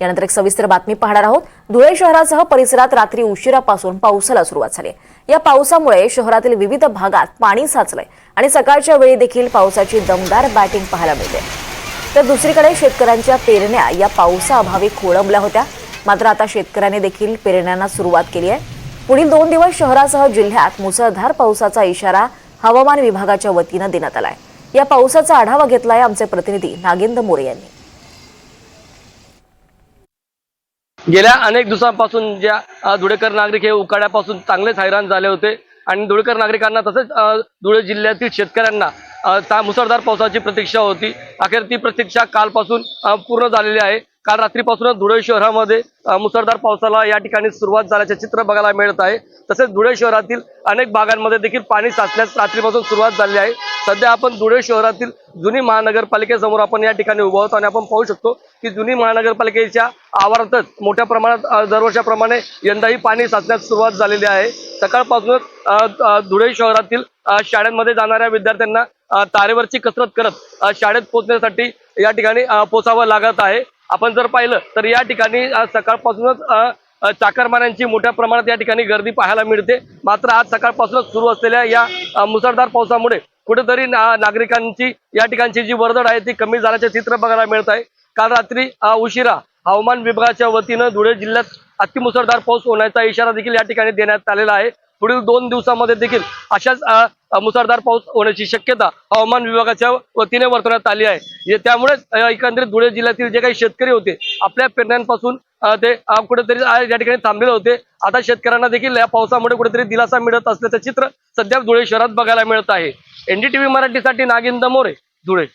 यानंतर एक सविस्तर बातमी पाहणार आहोत. धुळे शहरासह परिसरात रात्री उशिरापासून पावसाला सुरुवात झाली या पावसामुळे शहरातील विविध भागात पाणी साचलंय आणि सकाळच्या वेळी देखील पावसाची दमदार बॅटिंग पाहायला मिळते. तर दुसरीकडे शेतकऱ्यांच्या पेरण्या या पावसाअभावी खोळंबल्या होत्या. मात्र आता शेतकऱ्यांनी देखील पेरण्यांना सुरुवात केली आहे. पुढील दोन दिवस शहरासह जिल्ह्यात मुसळधार पावसाचा इशारा हवामान विभागाच्या वतीनं देण्यात आलाय. या पावसाचा आढावा घेतलाय आमचे प्रतिनिधी नागेंद्र मोरे यांनी. गेल्या अनेक दिवसांपासून ज्या धुळेकर नागरिक हे उकाड्यापासून चांगलेच हैराण झाले होते. आणि धुळेकर नागरिकांना तसेच धुळे जिल्ह्यातील शेतकऱ्यांना मुसळधार पावसाची प्रतीक्षा होती. अखेर ती प्रतीक्षा कालपासून पूर्ण झालेली आहे. काल रात्रीपासूनच धुळे शहरामध्ये मुसळधार पावसाला या ठिकाणी सुरुवात झाल्याचे चित्र बघायला मिळत आहे. तसेच धुळे शहरातील अनेक भागांमध्ये देखील पाणी साचण्यास रात्रीपासून सुरुवात झाली आहे. सध्या आपण धुळे शहरातील जुनी महानगरपालिकेसमोर आपण या ठिकाणी उभं आहोत आणि आपण पाहू शकतो की जुनी महानगरपालिकेच्या आवारातच मोठ्या प्रमाणात दरवर्षाप्रमाणे यंदाही पाणी साचण्यास सुरुवात झालेली आहे. सकाळपासूनच धुळे शहरातील शाळांमध्ये जाणाऱ्या विद्यार्थ्यांना तारेवरची कसरत करत शाळेत पोहोचण्यासाठी या ठिकाणी पोचावं लागत आहे. आपण जर पाहिलं तर या ठिकाणी सकाळपासूनच चाकरमान्यांची मोठ्या प्रमाणात या ठिकाणी गर्दी पाहायला मिळते. मात्र आज सकाळपासूनच सुरू असलेल्या या मुसळधार पावसामुळे कुठेतरी ना- नागरिकांची या ठिकाणची जी वर्दळ आहे ती कमी झाल्याचे चित्र बघायला मिळत आहे. काल रात्री उशिरा हवामान विभागाच्या वतीनं धुळे जिल्ह्यात अतिमुसळधार पाऊस होण्याचा इशारा देखील या ठिकाणी देण्यात आलेला आहे. पुढील दोन दिवसामध्ये देखील अशाच मुसळधार पाऊस होण्याची शक्यता हवामान विभागाच्या वतीने वर्तवण्यात आली आहे. त्यामुळेच एकंदरीत धुळे जिल्ह्यातील जे काही शेतकरी होते आपल्या पेरण्यांपासून ते कुठेतरी या ठिकाणी थांबलेले होते. आता शेतकऱ्यांना देखील या पावसामुळे कुठेतरी दिलासा मिळत असल्याचं चित्र सध्या धुळे शहरात बघायला मिळत आहे. एनडीटीव्ही मराठीसाठी नागिंद मोरे धुळे.